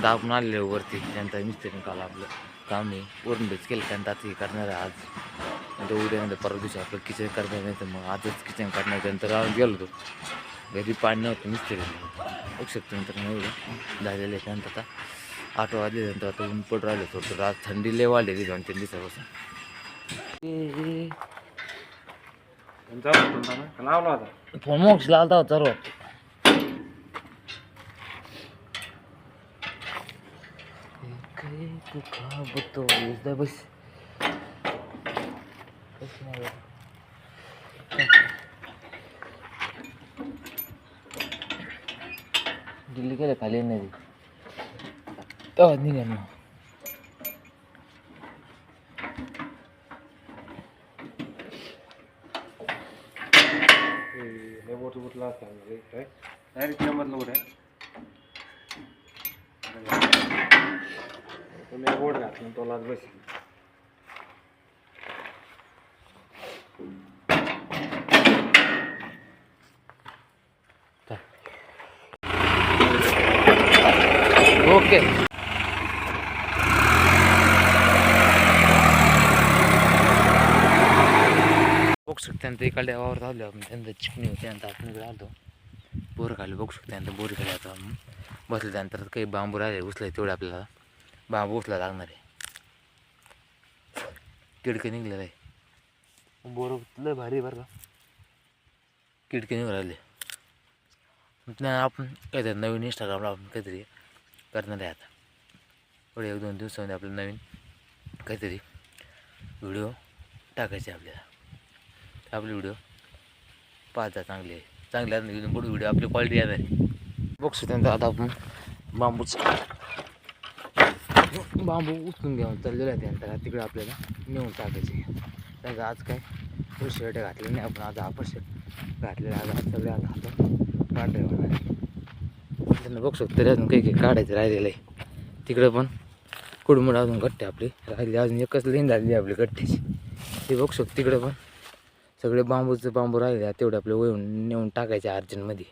त्यानंतर आपण आलेलो वरती त्यानंतर मिस्त्रीने काल आपलं काम आहे. वरून बेच केलं त्यानंतर आता हे करणार आहे आज. नंतर उद्या परवा दिवशी आपलं किचन करणार नाही तर मग आजच किचन करणार त्यानंतर आज गेलो होतो. घरी पाणी नव्हतं मिस्त्री बघू शकतो नंतर एवढं झालेलं आहे त्यानंतर आता आठ वाजल्यानंतर आता ऊन पड राहिलं थोडं आज थंडी लय वाढलेली दोन तीन दिवसापासून. ए, त्यांचा होता ना का लावला होता फोन मोक्ष लावता होता सर्व बघतो बस दिल्ली गेलं खाली नाही तेव्हा निघा मग हे बोट डायरेक्ट नंबरला उड्या मी बोट घातला तो लाज बसेल ओके बघू शकतो इकडे वावर आलो आपण चिकणी होते त्यानंतर आपण इकडे आलो बोर खाली बघू शकतो त्यानंतर बोर खाली आता बसल्यानंतर त्यानंतर काही बांबू राहिले उचलाय तेवढे आपल्याला बांबू उचला लागणार. आहे किडके निघलेलं. आहे बोर लय भारी बरं का. किडके निघून राहिले. आपण काहीतरी नवीन इंस्टाग्रामला आपण काहीतरी करणार आहे आता. पुढे एक दोन दिवसामध्ये आपलं नवीन काहीतरी व्हिडिओ टाकायचे आपल्याला. आपले व्हिडिओ पाहता चांगले आहे. चांगले पुढे व्हिडिओ आपली क्वालिटी येणार आहे. बघू त्यानंतर आता आपण बांबूच बांबू उचलून घेऊन चाललेलं आहे त्यानंतर तिकडे आपल्याला नेऊन टाकायचे. त्याचं आज काय? फुल शर्ट घातले नाही. आपण आज आपण शर्ट घातलेला आज आज सगळे आज हातात पांढरे त्यांना बघू शकतो. तरी अजून काही काही काढायचं राहिलेलं आहे. तिकडं पण कुडमुड अजून गट्टे आपले राहिली. अजून एकच लेन झालेली आहे आपली गट्ट्याची ते बघू शकतो. तिकडं पण सगळे बांबूचं बांबू राहिले तेवढे आपले वळून नेऊन टाकायचे अर्जंटमध्ये.